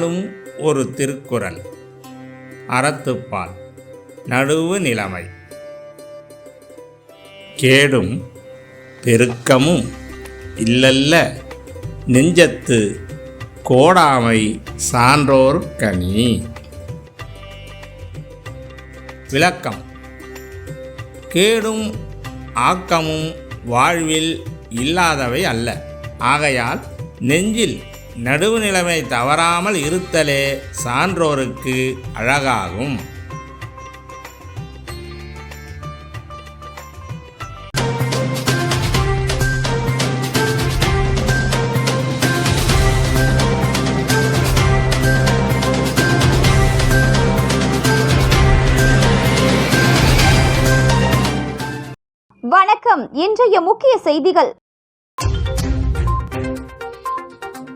நாளும் ஒரு திருக்குறள். அறத்துப்பால். நடுவு நிலைமை. கேடும் பெருக்கமும் இல்லல்ல. நெஞ்சத்து கோடாமை சான்றோர் கனி. விளக்கம். கேடும் ஆக்கமும் வாழ்வில் இல்லாதவை அல்ல. ஆகையால் நெஞ்சில் நடுவு நிலைமை தவறாமல் இருத்தலே சான்றோருக்கு அழகாகும். வணக்கம். இன்றைய முக்கிய செய்திகள்.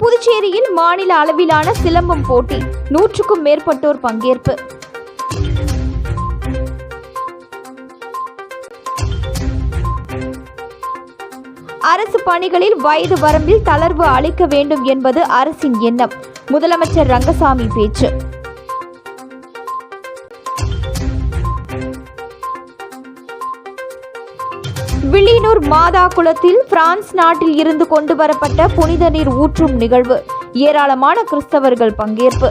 புதுச்சேரியில் மாநில அளவிலான சிலம்பம் போட்டி நூற்றுக்கும் மேற்பட்டோர் பங்கேற்பு. அரசு பணிகளில் வயது வரம்பில் தளர்வு அளிக்க வேண்டும் என்பது அரசின் எண்ணம். முதலமைச்சர் ரங்கசாமி பேச்சு. வில்லியனூர் மாதா குளத்தில் பிரான்ஸ் நாட்டில் இருந்து கொண்டு வரப்பட்ட புனித நீர் ஊற்றும் நிகழ்வு. ஏராளமான கிறிஸ்தவர்கள் பங்கேற்பு.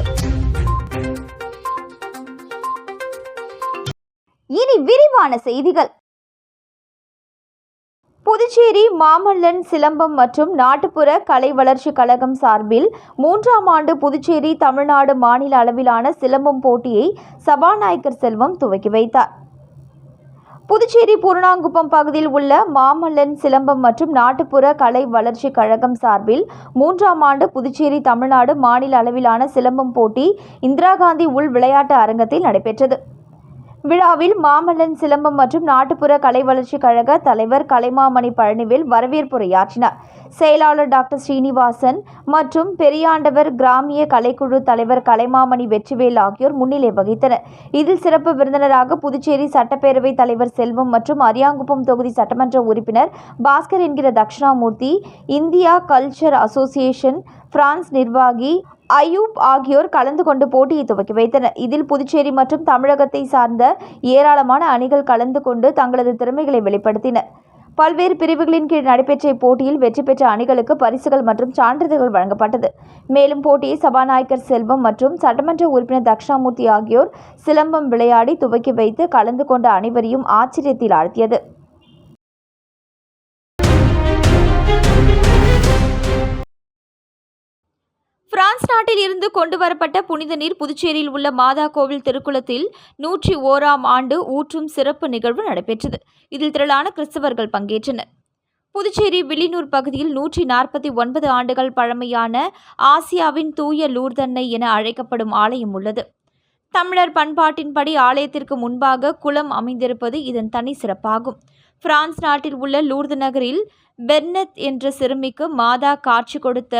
இனி விரிவான செய்திகள். புதுச்சேரி மாமல்லன் சிலம்பம் மற்றும் நாட்டுப்புற கலை வளர்ச்சி கழகம் சார்பில் மூன்றாம் ஆண்டு புதுச்சேரி தமிழ்நாடு மாநில அளவிலான சிலம்பம் போட்டியை சபாநாயகர் செல்வம் துவக்கி வைத்தார். புதுச்சேரி பூர்ணாங்குப்பம் பகுதியில் உள்ள மாமல்லன் சிலம்பம் மற்றும் நாட்டுப்புற கலை வளர்ச்சி கழகம் சார்பில் மூன்றாம் ஆண்டு புதுச்சேரி தமிழ்நாடு மாநில அளவிலான சிலம்பம் போட்டி இந்திரா காந்தி உள் விளையாட்டு அரங்கத்தில் நடைபெற்றது. விழாவில் மாமல்லன் சிலம்பம் மற்றும் நாட்டுப்புற கலை வளர்ச்சி கழக தலைவர் கலைமாமணி பழனிவேல் வரவேற்புரையாற்றினார். செயலாளர் டாக்டர் ஸ்ரீனிவாசன் மற்றும் பெரியாண்டவர் கிராமிய கலைக்குழு தலைவர் கலைமாமணி வெற்றிவேல் ஆகியோர் முன்னிலை வகித்தனர். இதில் சிறப்பு விருந்தினராக புதுச்சேரி சட்டப்பேரவைத் தலைவர் செல்வம் மற்றும் அரியாங்குப்பம் தொகுதி சட்டமன்ற உறுப்பினர் பாஸ்கர் என்கிற Dakshinamurthy India culture association France நிர்வாகி அயூப் ஆகியோர் கலந்து கொண்டு போட்டியை துவக்கி வைத்தனர். இதில் புதுச்சேரி மற்றும் தமிழகத்தை சார்ந்த ஏராளமான அணிகள் கலந்து கொண்டு தங்களது திறமைகளை வெளிப்படுத்தினர். பல்வேறு பிரிவுகளின் கீழ் நடைபெற்ற இப்போட்டியில் வெற்றி பெற்ற அணிகளுக்கு பரிசுகள் மற்றும் சான்றிதழ்கள் வழங்கப்பட்டது. மேலும் போட்டியை சபாநாயகர் செல்வம் மற்றும் சட்டமன்ற உறுப்பினர் தக்ஷாமூர்த்தி ஆகியோர் சிலம்பம் விளையாடி துவக்கி வைத்து கலந்து கொண்ட அனைவரையும் ஆச்சரியத்தில் ஆழ்த்தியது. வெளிநாட்டில் இருந்து கொண்டு வரப்பட்ட புனித நீர் புதுச்சேரியில் உள்ள மாதா கோவில் திருக்குளத்தில் நூற்றி ஓராம் ஆண்டு ஊற்றும் சிறப்பு நிகழ்வு நடைபெற்றது. இதில் திரளான கிறிஸ்தவர்கள் பங்கேற்றனர். புதுச்சேரி வில்லியனூர் பகுதியில் நூற்றி நாற்பத்தி ஒன்பது ஆண்டுகள் பழமையான ஆசியாவின் தூய லூர்தன்னை என அழைக்கப்படும் ஆலயம் உள்ளது. தமிழர் பண்பாட்டின்படி ஆலயத்திற்கு முன்பாக குளம் அமைந்திருப்பது இதன் தனி சிறப்பாகும். பிரான்ஸ் நாட்டில் உள்ள லூர்து நகரில் பெர்னத் என்ற சிறுமிக்கு மாதா காட்சி கொடுத்த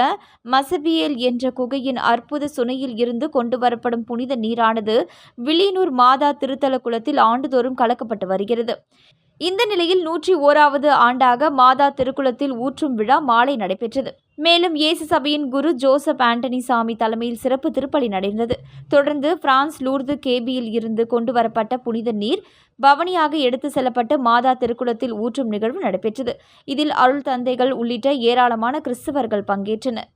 மசபியேல் என்ற குகையின் அற்புத சுனையில் இருந்து கொண்டு வரப்படும் புனித நீரானது விழினூர் மாதா திருத்தல குளத்தில் ஆண்டுதோறும் கலக்கப்பட்டு வருகிறது. இந்த நிலையில் நூற்றி ஓராவது ஆண்டாக மாதா திருக்குளத்தில் ஊற்றும் விழா மாலை நடைபெற்றது. மேலும் இயேசு சபையின் குரு ஜோசப் ஆண்டனி சாமி தலைமையில் சிறப்பு திருப்பலி நடந்தது. தொடர்ந்து பிரான்ஸ் லூர்து கேபியில் இருந்து கொண்டு வரப்பட்ட புனித நீர் பவனியாக எடுத்து செல்லப்பட்டு மாதா திருக்குளத்தில் ஊற்றும் நிகழ்வு நடைபெற்றது. இதில் அருள் தந்தைகள் உள்ளிட்ட ஏராளமான கிறிஸ்தவர்கள் பங்கேற்றனர்.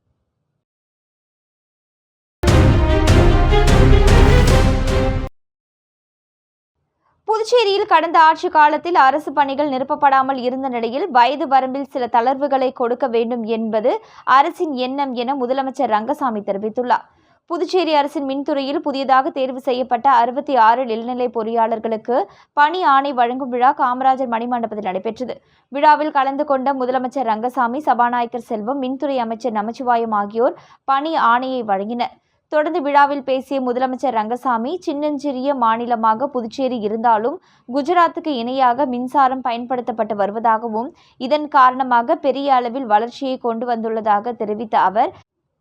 புதுச்சேரியில் கடந்த ஆட்சி காலத்தில் அரசு பணிகள் நிரப்பப்படாமல் இருந்த நிலையில் வயது வரம்பில் சில தளர்வுகளை கொடுக்க வேண்டும் என்பது அரசின் எண்ணம் என முதலமைச்சர் ரங்கசாமி தெரிவித்துள்ளார். புதுச்சேரி அரசின் மின்துறையில் புதியதாக தேர்வு செய்யப்பட்ட அறுபத்தி ஆறு இளநிலை பொறியாளர்களுக்கு பணி ஆணை வழங்கும் விழா காமராஜர் மணிமண்டபத்தில் நடைபெற்றது. விழாவில் கலந்து கொண்ட முதலமைச்சர் ரங்கசாமி சபாநாயகர் செல்வம் மின்துறை அமைச்சர் நமச்சிவாயம் ஆகியோர் பணி ஆணையை வழங்கினர். தொடர்ந்து விழாவில் பேசிய முதலமைச்சர் ரங்கசாமி சின்னஞ்சிறிய மாநிலமாக புதுச்சேரி இருந்தாலும் குஜராத்துக்கு இணையாக மின்சாரம் பயன்படுத்தப்பட்டு வருவதாகவும் இதன் காரணமாக பெரிய அளவில் வளர்ச்சியை கொண்டு வந்துள்ளதாக தெரிவித்த அவர்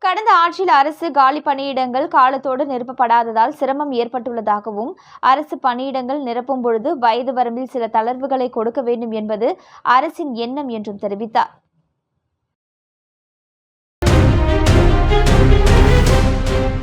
கடந்த ஆட்சியில் அரசு காலி பணியிடங்கள் காலத்தோடு நிரப்பப்படாததால் சிரமம் ஏற்பட்டுள்ளதாகவும் அரசு பணியிடங்கள் நிரப்பும் பொழுது வயது வரம்பில் சில தளர்வுகளை கொடுக்க வேண்டும் என்பது அரசின் எண்ணம் என்றும் தெரிவித்தார்.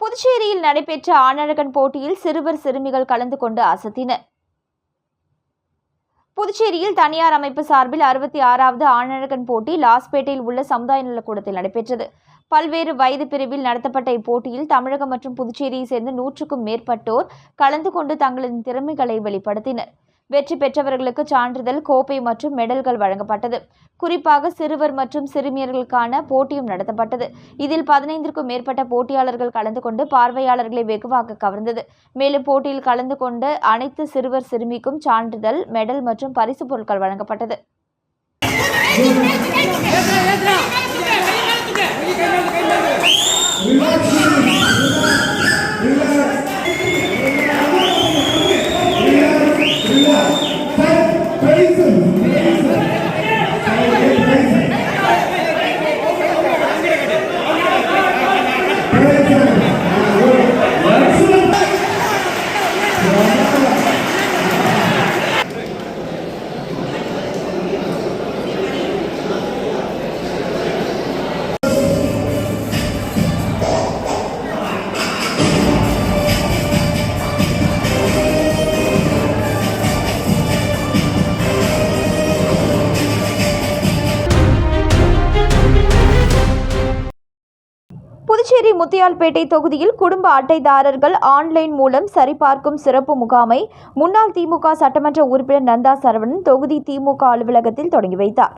புதுச்சேரியில் நடைபெற்ற ஆணழகன் போட்டியில் சிறுவர் சிறுமிகள் கலந்து கொண்டு அசத்தினர். புதுச்சேரியில் தனியார் அமைப்பு சார்பில் அறுபத்தி ஆறாவது ஆணழகன் போட்டி லாஸ்பேட்டையில் உள்ள சமுதாய நலக்கூடத்தில் நடைபெற்றது. பல்வேறு வயது பிரிவில் நடத்தப்பட்ட இப்போட்டியில் தமிழகம் மற்றும் புதுச்சேரியை சேர்ந்த நூற்றுக்கும் மேற்பட்டோர் கலந்து கொண்டு தங்களின் திறமைகளை வெளிப்படுத்தினர். வெற்றி பெற்றவர்களுக்கு சான்றிதழ் கோப்பை மற்றும் மெடல்கள் வழங்கப்பட்டது. குறிப்பாக சிறுவர் மற்றும் சிறுமியர்களுக்கான போட்டியும் நடத்தப்பட்டது. இதில் பதினைந்திற்கும் மேற்பட்ட போட்டியாளர்கள் கலந்து கொண்டு பார்வையாளர்களை வெகுவாக கவர்ந்தது. மேலும் போட்டியில் கலந்து கொண்ட அனைத்து சிறுவர் சிறுமிக்கும் சான்றிதழ் மெடல் மற்றும் பரிசு பொருட்கள் வழங்கப்பட்டது. புதுச்சேரி முத்தியால்பேட்டை தொகுதியில் குடும்ப அட்டைதாரர்கள் ஆன்லைன் மூலம் சரிபார்க்கும் சிறப்பு முகாமை முன்னாள் திமுக சட்டமன்ற உறுப்பினர் நந்தா சரவணன் தொகுதி திமுக அலுவலகத்தில் தொடங்கி வைத்தார்.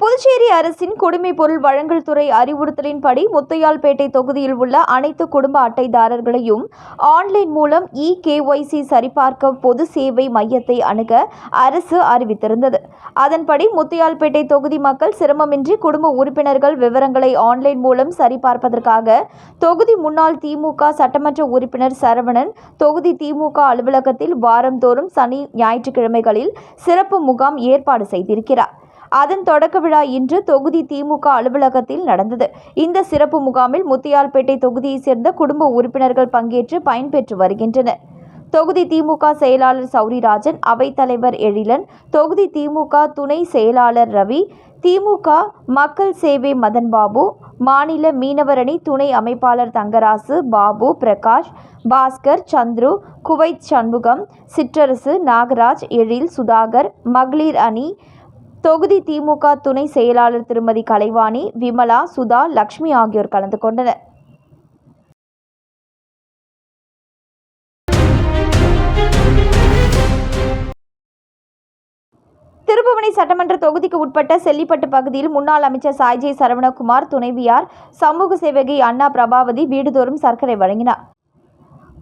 புதுச்சேரி அரசின் குடிமை பொருள் வழங்கல் துறை அறிவுறுத்தலின்படி முத்தையால்பேட்டை தொகுதியில் உள்ள அனைத்து குடும்ப அட்டைதாரர்களையும் ஆன்லைன் மூலம் இ கேஒய்சி சரிபார்க்க பொது சேவை மையத்தை அணுக அரசு அறிவித்திருந்தது. அதன்படி முத்தையால்பேட்டை தொகுதி மக்கள் சிரமமின்றி குடும்ப உறுப்பினர்கள் விவரங்களை ஆன்லைன் மூலம் சரிபார்ப்பதற்காக தொகுதி முன்னாள் திமுக சட்டமன்ற உறுப்பினர் சரவணன் தொகுதி திமுக அலுவலகத்தில் வாரந்தோறும் சனி ஞாயிற்றுக்கிழமைகளில் சிறப்பு முகாம் ஏற்பாடு செய்திருக்கிறார். அதன் தொடக்க விழா இன்று தொகுதி திமுக அலுவலகத்தில் நடந்தது. இந்த சிறப்பு முகாமில் முத்தியால்பேட்டை தொகுதியைச் சேர்ந்த குடும்ப உறுப்பினர்கள் பங்கேற்று பயன்பெற்று வருகின்றனர். தொகுதி திமுக செயலாளர் சௌரிராஜன் அவைத்தலைவர் எழிலன் தொகுதி திமுக துணை செயலாளர் ரவி திமுக மக்கள் சேவை மதன் பாபு மாநில மீனவரணி துணை அமைப்பாளர் தங்கராசு பாபு பிரகாஷ் பாஸ்கர் சந்துரு குவைத் சண்முகம் சிற்றரசு நாகராஜ் எழில் சுதாகர் மகளிர் அணி தொகுதி திமுக துணை செயலாளர் திருமதி கலைவாணி விமலா சுதா லக்ஷ்மி ஆகியோர் கலந்து கொண்டனர். திருபுவனை சட்டமன்ற தொகுதிக்கு உட்பட்ட செல்லிப்பட்டு பகுதியில் முன்னாள் அமைச்சர் சாய்ஜே சரவணகுமார் துணைவியார் சமூக சேவகி அண்ணா பிரபாவதி வீடுதோறும் சர்க்கரை வழங்கினார்.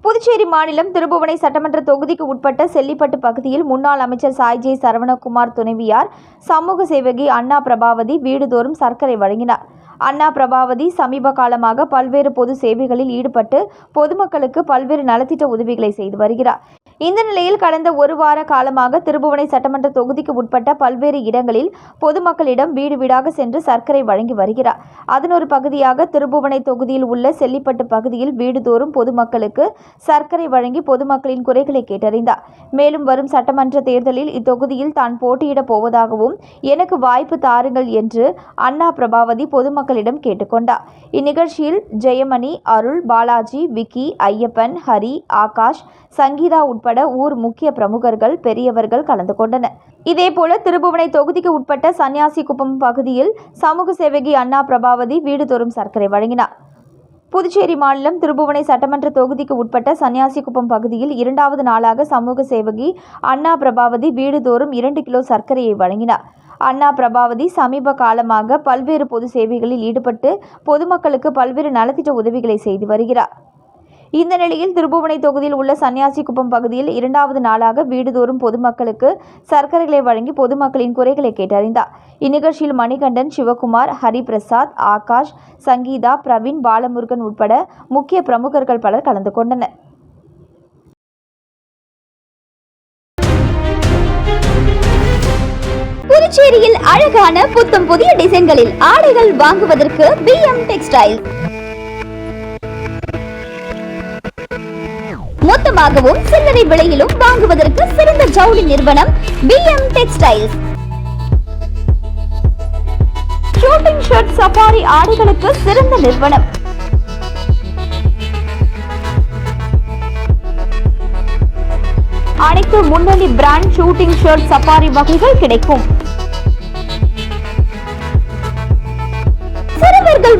புதுச்சேரி மாநிலம் திருபுவனை சட்டமன்ற தொகுதிக்கு உட்பட்ட செல்லிப்பட்டு பகுதியில் முன்னாள் அமைச்சர் சாய்ஜே சரவணகுமார் துணைவியார் சமூக சேவகி அண்ணா பிரபாவதி வீடுதோறும் சர்க்கரை வழங்கினார். அண்ணா பிரபாவதி சமீப காலமாக பல்வேறு பொது சேவைகளில் ஈடுபட்டு பொதுமக்களுக்கு பல்வேறு நலத்திட்ட உதவிகளை செய்து வருகிறார். இந்த நிலையில் கடந்த ஒரு வார காலமாக திருபுவனை சட்டமன்ற தொகுதிக்கு உட்பட்ட பல்வேறு இடங்களில் பொதுமக்களிடம் வீடு வீடாக சென்று சர்க்கரை வழங்கி வருகிறார். அதன் ஒரு பகுதியாக திருபுவனை தொகுதியில் உள்ள செல்லிப்பட்டு பகுதியில் வீடுதோறும் பொதுமக்களுக்கு சர்க்கரை வழங்கி பொதுமக்களின் குறைகளை கேட்டறிந்தார். மேலும் வரும் சட்டமன்ற தேர்தலில் இத்தொகுதியில் தான் போட்டியிடப் போவதாகவும் எனக்கு வாய்ப்பு தாருங்கள் என்று அண்ணா பிரபாவதி பொதுமக்களிடம் கேட்டுக்கொண்டார். இந்நிகழ்ச்சியில் ஜெயமணி அருள் பாலாஜி விக்கி ஐயப்பன் ஹரி ஆகாஷ் சங்கீதா உட்பட உட்பட ஊர் முக்கிய பிரமுகர்கள் பெரியவர்கள் கலந்து கொண்டனர். இதேபோல திருபுவனை தொகுதிக்கு உட்பட்ட சன்னியாசிக்குப்பம் பகுதியில் சமூக சேவகி அண்ணா பிரபாவதி வீடுதோறும் சர்க்கரை வழங்கினார். புதுச்சேரி மாநிலம் திருபுவனை சட்டமன்ற தொகுதிக்கு உட்பட்ட சன்னியாசிக்குப்பம் பகுதியில் இரண்டாவது நாளாக சமூக சேவகி அண்ணா பிரபாவதி வீடுதோறும் இரண்டு கிலோ சர்க்கரையை வழங்கினார். அண்ணா பிரபாவதி சமீப காலமாக பல்வேறு பொது சேவைகளில் ஈடுபட்டு பொதுமக்களுக்கு பல்வேறு நலத்திட்ட உதவிகளை செய்து வருகிறார். இந்த நிலையில் திருபுவனை தொகுதியில் உள்ள சன்னியாசிக்குப்பம் பகுதியில் இரண்டாவது நாளாக வீடுதோறும் பொதுமக்களுக்கு சர்க்கரைகளை வழங்கி பொதுமக்களின் குறைகளை கேட்டறிந்தார். இந்நிகழ்ச்சியில் மணிகண்டன் சிவகுமார் ஹரிபிரசாத் ஆகாஷ் சங்கீதா பிரவீன் பாலமுருகன் உட்பட முக்கிய பிரமுகர்கள் பலர் கலந்து கொண்டனர். புதுச்சேரியில் அழகான புத்தம் புதிய டிசைன்களில் ஆடைகள் வாங்குவதற்கு பி எம் டெக்ஸ்டைல் மொத்தமாகவும் சில்லறை விலையிலும் வாங்குவதற்கு சிறந்த ஜவுளி நிறுவனம் P M textiles shooting shirt safari ஆடைகளுக்கு சிறந்த நிறுவனம். அனைத்து முன்னணி பிராண்ட் ஷூட்டிங் ஷர்ட் சஃபாரி வகைகள் கிடைக்கும்.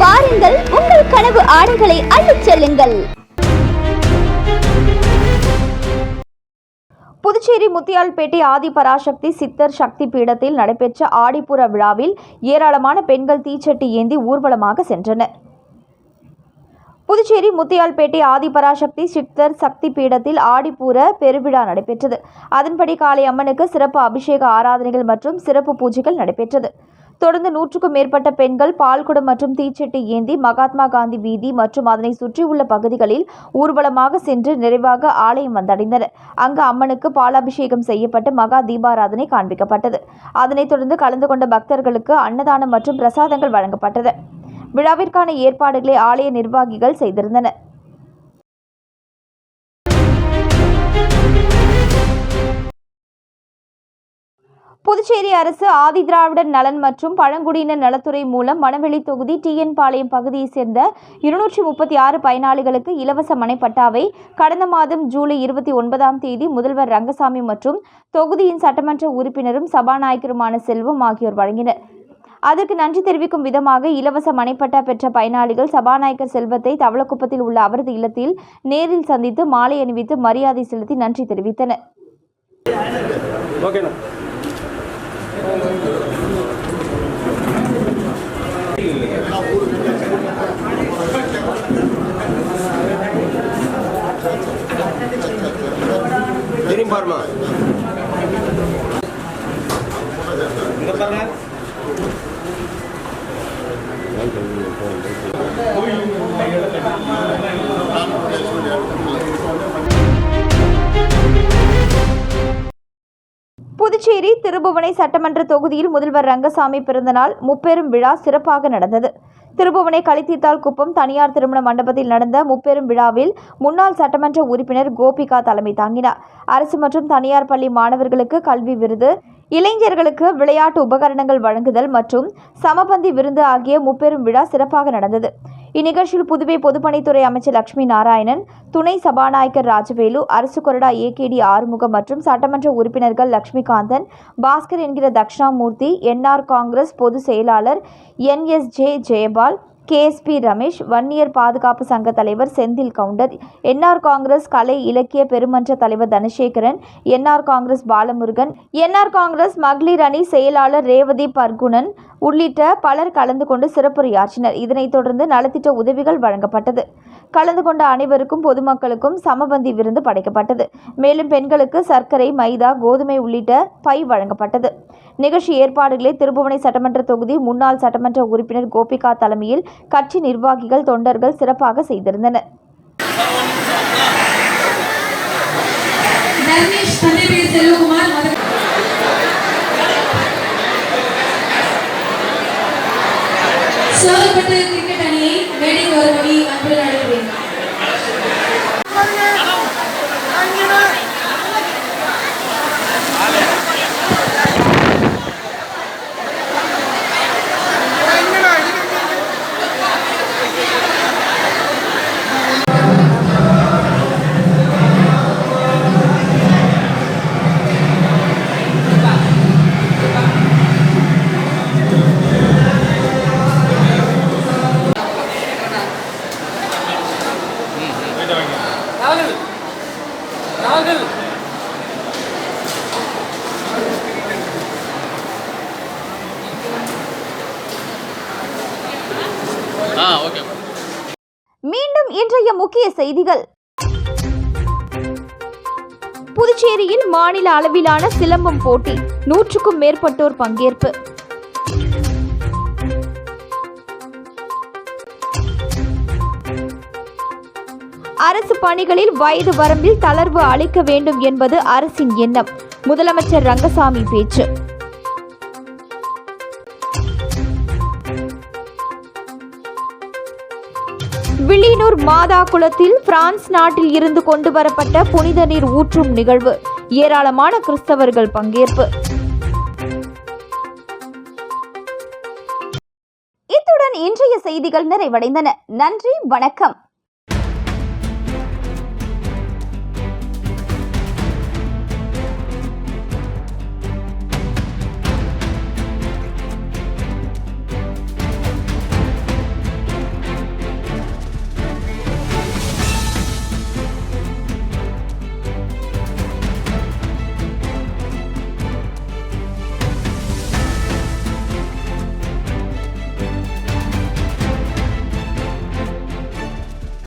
வாருங்கள் உங்கள் கனவு ஆடைகளை அள்ளிச் செல்லுங்கள். புதுச்சேரி முத்தியால்பேட்டை ஆதி பராசக்தி சித்தர் சக்தி பீடத்தில் நடைபெற்ற ஆடிப்புற விழாவில் ஏராளமான பெண்கள் தீச்சட்டி ஏந்தி ஊர்வலமாக சென்றனர். புதுச்சேரி முத்தியால்பேட்டை ஆதிபராசக்தி சித்தர் சக்தி பீடத்தில் ஆடிப்பூர பெருவிழா நடைபெற்றது. அதன்படி காலை அம்மனுக்கு சிறப்பு அபிஷேக ஆராதனைகள் மற்றும் சிறப்பு பூஜைகள் நடைபெற்றது. தொடர்ந்து நூற்றுக்கும் மேற்பட்ட பெண்கள் பால்குடம் மற்றும் தீச்சட்டி ஏந்தி மகாத்மா காந்தி வீதி மற்றும் அதனை சுற்றியுள்ள பகுதிகளில் ஊர்வலமாக சென்று நிறைவாக ஆலயம் வந்தடைந்தனர். அங்கு அம்மனுக்கு பாலாபிஷேகம் செய்யப்பட்டு மகா தீபாராதனை காண்பிக்கப்பட்டது. அதனைத் தொடர்ந்து கலந்து கொண்ட பக்தர்களுக்கு அன்னதானம் மற்றும் பிரசாதங்கள் வழங்கப்பட்டது. விழாவிற்கான ஏற்பாடுகளை ஆலய நிர்வாகிகள் செய்திருந்தனர். புதுச்சேரி அரசு ஆதிதிராவிடர் நலன் மற்றும் பழங்குடியினர் நலத்துறை மூலம் மணவெளி தொகுதி டிஎன் பாளையம் பகுதியைச் சேர்ந்த இருநூற்றி முப்பத்தி ஆறு பயனாளிகளுக்கு இலவச மனைப்பட்டாவை கடந்த மாதம் ஜூலை இருபத்தி ஒன்பதாம் தேதி முதல்வர் ரங்கசாமி மற்றும் தொகுதியின் சட்டமன்ற உறுப்பினரும் சபாநாயகருமான செல்வம் ஆகியோர் வழங்கினர். அதற்கு நன்றி தெரிவிக்கும் விதமாக இலவச மனைப்பட்டா பெற்ற பயனாளிகள் சபாநாயகர் செல்வத்தை தவளக்குப்பத்தில் உள்ள அவரது இல்லத்தில் நேரில் சந்தித்து மாலை அணிவித்து மரியாதை செலுத்தி நன்றி தெரிவித்தனர். Dirim Barma. Dirim Barma. Puducherry Thirubuvanai சட்டமன்ற தொகுதியில் முதல்வர் ரங்கசாமி பிறந்தநாள் முப்பெரும் விழா சிறப்பாக நடந்தது. திருபுவனை களித்தீர்த்தால் குப்பம் தனியார் திருமண மண்டபத்தில் நடந்த முப்பெரும் விழாவில் முன்னாள் சட்டமன்ற உறுப்பினர் கோபிகா தலைமை தாங்கினார். அரசு மற்றும் தனியார் பள்ளி மாணவர்களுக்கு கல்வி விருது இளைஞர்களுக்கு விளையாட்டு உபகரணங்கள் வழங்குதல் மற்றும் சமபந்தி விருந்து ஆகிய முப்பெரும் விழா சிறப்பாக நடந்தது. இந்நிகழ்ச்சியில் புதுவை பொதுப்பணித்துறை அமைச்சர் லட்சுமி நாராயணன் துணை சபாநாயகர் ராஜவேலு அரசு கொறடா ஏகேடி ஆறுமுகம் மற்றும் சட்டமன்ற உறுப்பினர்கள் லட்சுமிகாந்தன் பாஸ்கர் என்கிற தக்ஷணாமூர்த்தி என்ஆர் காங்கிரஸ் பொதுச் செயலாளர் N SJ Jayapal KSP Ramesh Vanniyar பாதுகாப்பு சங்க தலைவர் செந்தில் கவுண்டர் என்ஆர் காங்கிரஸ் கலை இலக்கிய பெருமன்ற தலைவர் தனசேகரன் என்ஆர் காங்கிரஸ் பாலமுருகன் என்ஆர் காங்கிரஸ் மகளிர் அணி செயலாளர் ரேவதி பர்குணன் உள்ளிட்ட பலர் கலந்து கொண்டு சிறப்புரையாற்றினர். இதனைத் தொடர்ந்து நலத்திட்ட உதவிகள் வழங்கப்பட்டது. கலந்து கொண்ட அனைவருக்கும் பொதுமக்களுக்கும் சமபந்தி விருந்து படைக்கப்பட்டது. மேலும் பெண்களுக்கு சர்க்கரை மைதா கோதுமை உள்ளிட்ட பை வழங்கப்பட்டது. நிகழ்ச்சி ஏற்பாடுகளை திருபுவனை சட்டமன்ற தொகுதி முன்னாள் சட்டமன்ற உறுப்பினர் கோபிகா தலைமையில் கட்சி நிர்வாகிகள் தொண்டர்கள் சிறப்பாக செய்திருந்தனர். சோழப்பட்டு கிரிக்கெட் அணியை வெளியே வரும்படி அன்புடன் மாநில அளவிலான சிலம்பம் போட்டி நூற்றுக்கும் மேற்பட்டோர் பங்கேற்பு. அரசு பணிகளில் வயது வரம்பில் தளர்வு அளிக்க வேண்டும் என்பது அரசின் எண்ணம். முதலமைச்சர் ரங்கசாமி பேச்சு. வில்லியனூர் மாதா குளத்தில் பிரான்ஸ் நாட்டில் இருந்து கொண்டு வரப்பட்ட புனித நீர் ஊற்றும் நிகழ்வு. ஏராளமான கிறிஸ்தவர்கள் பங்கேற்பு. இத்துடன் இன்றைய செய்திகள் நிறைவடைந்தன. நன்றி வணக்கம்.